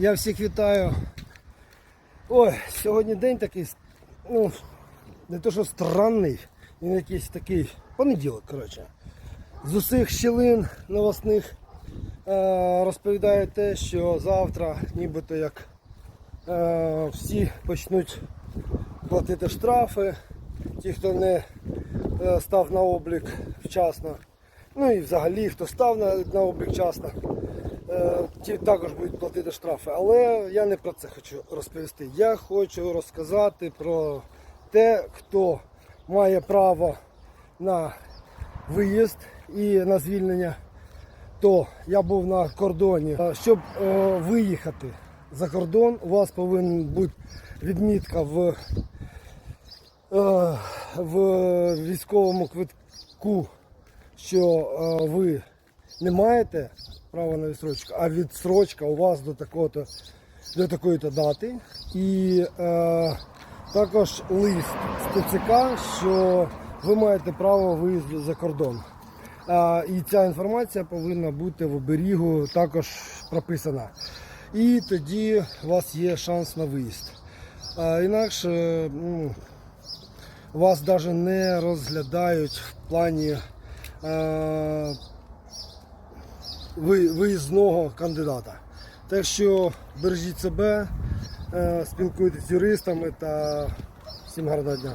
Я всіх вітаю. Ой, сьогодні день такий, ну, не то що странний, він якийсь такий понеділок, коротше. З усіх щілин новосних е, розповідає те, що завтра нібито як е, всі почнуть платити штрафи, ті, хто не е, став на облік вчасно. Ну і взагалі, хто став на, на облік вчасно, ті також будуть платити штрафи. Але я не про це хочу розповісти. Я хочу розказати про те, хто має право на виїзд і на звільнення. То я був на кордоні. Е, Щоб е, виїхати за кордон, у вас повинна бути відмітка в, е, в військовому квитку, що е, ви не маєте права на відсрочку, а відсрочка у вас до такого-то до такої-то дати. І е, також лист з ТЦК, що ви маєте право виїзду за кордон. А, і ця інформація повинна бути в оберігу також прописана. І тоді у вас є шанс на виїзд. А, інакше ну, вас навіть не розглядають в плані е, виїзного кандидата. Так що бережіть себе, е, спілкуйтесь з юристами та всім гарного дня.